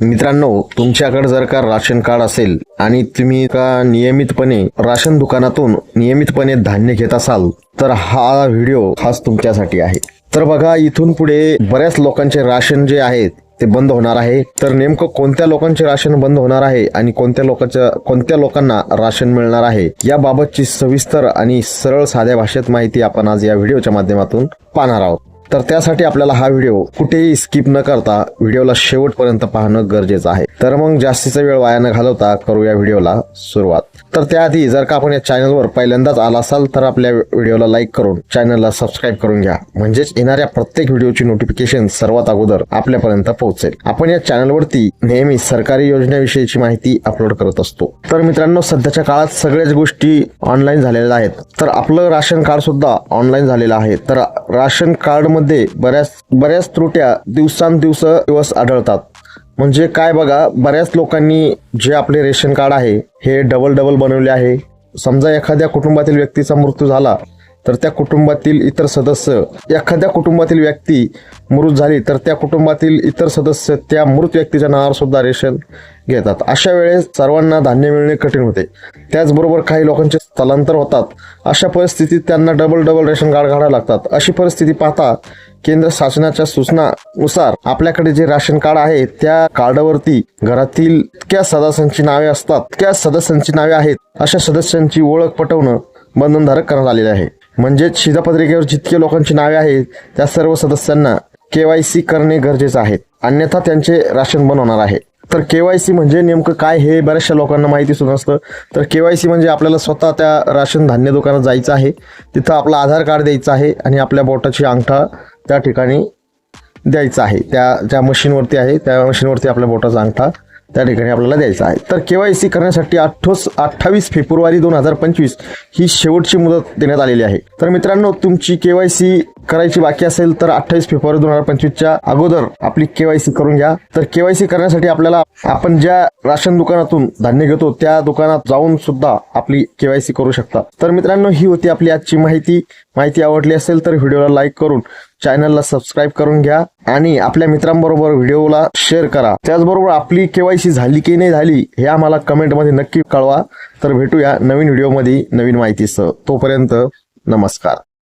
मित्रांनो तुमच्याकडे जर का राशन कार्ड असेल आणि तुम्ही का नियमितपणे राशन दुकानातून नियमितपणे धान्य घेत असाल तर हा व्हिडिओ खास तुमच्यासाठी आहे. तर बघा इथून पुढे बऱ्याच लोकांचे राशन जे आहेत ते बंद होणार आहे. तर नेमकं कोणत्या लोकांचे राशन बंद होणार आहे आणि कोणत्या लोकांच्या कोणत्या लोकांना राशन मिळणार आहे याबाबतची सविस्तर आणि सरळ साध्या भाषेत माहिती आपण आज या व्हिडिओच्या माध्यमातून पाहणार आहोत. तर त्यासाठी आपल्याला हा व्हिडिओ कुठेही स्किप न करता व्हिडिओला शेवटपर्यंत पाहणं गरजेचं आहे. तर मग जास्तीचा वेळ वाया न घालवता करू या व्हिडिओला सुरुवात. तर त्याआधी जर का आपण या चॅनलवर पहिल्यांदाच आला असाल तर आपल्या व्हिडिओला लाईक करून चॅनलला सबस्क्राईब करून घ्या. म्हणजेच येणाऱ्या प्रत्येक व्हिडिओची नोटिफिकेशन सर्वात अगोदर आपल्यापर्यंत पोहोचेल. आपण या चॅनलवरती नेहमी सरकारी योजनेविषयीची माहिती अपलोड करत असतो. तर मित्रांनो सध्याच्या काळात सगळ्याच गोष्टी ऑनलाईन झालेल्या आहेत. तर आपलं राशन कार्ड सुद्धा ऑनलाईन झालेलं आहे. तर राशन कार्ड मध्ये बऱ्याच बऱ्याच त्रुट्या दिवसांदिवस दिवस आढळतात. म्हणजे काय बघा बऱ्याच लोकांनी जे आपले रेशन कार्ड आहे हे डबल डबल बनवले आहे. समजा एखाद्या कुटुंबातील व्यक्तीचा मृत्यू झाला तर त्या कुटुंबातील इतर सदस्य एखाद्या कुटुंबातील व्यक्ती मृत झाली तर त्या कुटुंबातील इतर सदस्य त्या मृत व्यक्तीच्या नावावर सुद्धा रेशन घेतात. अशा वेळेस सर्वांना धान्य मिळणे कठीण होते. त्याचबरोबर काही लोकांचे स्थलांतर होतात. अशा परिस्थितीत त्यांना डबल डबल रेशन कार्ड काढावे लागतात. अशी परिस्थिती पाहता केंद्र शासनाच्या सूचनानुसार आपल्याकडे जे राशन कार्ड आहे त्या कार्डावरती घरातील इतक्या सदस्यांची नावे असतात त्या सदस्यांची नावे आहेत अशा सदस्यांची ओळख पटवणं बंधनधारक करण्यात आलेले आहे. म्हणजेच शिधापत्रिकेवर जितके लोकांची नावे आहेत त्या सर्व सदस्यांना केवायसी करणे गरजेचं आहे. अन्यथा त्यांचे राशन बंद होणार आहे. तर केवायसी म्हणजे नेमकं काय हे बऱ्याचशा लोकांना माहिती सुद्धा असतं तर केवायसी म्हणजे आपल्याला स्वतः त्या राशन धान्य दुकानात जायचं आहे. तिथं आपलं आधार कार्ड द्यायचं आहे आणि आपल्या बोटाची अंगठा त्या ठिकाणी द्यायचा आहे. त्या ज्या मशीनवरती आहे त्या मशीनवरती आपल्या बोटाचा अंगठा त्या ठिकाणी आपल्याला द्यायचा आहे. तर के वाय सी करण्यासाठी अठ्ठोस अठ्ठावीस फेब्रुवारी दोन हजार पंचवीस ही शेवटची मुदत देण्यात आलेली आहे. तर मित्रांनो तुमची के वाय सी करायची बाकी असेल तर अठ्ठावीस फेब्रुवारी दोन हजार पंचवीसच्या अगोदर आपली केवायसी करून घ्या. तर केवायसी करण्यासाठी आपल्याला आपण ज्या राशन दुकानातून धान्य घेतो त्या दुकानात जाऊन सुद्धा आपली केवायसी करू शकता. तर मित्रांनो ही होती आपली आजची माहिती. माहिती आवडली असेल तर व्हिडिओला लाईक करून चॅनलला सबस्क्राईब करून घ्या आणि आपल्या मित्रांबरोबर व्हिडिओला शेअर करा. त्याचबरोबर आपली केवायसी झाली की नाही झाली हे आम्हाला कमेंटमध्ये नक्की कळवा. तर भेटूया नवीन व्हिडिओमध्ये नवीन माहितीसह. तोपर्यंत नमस्कार.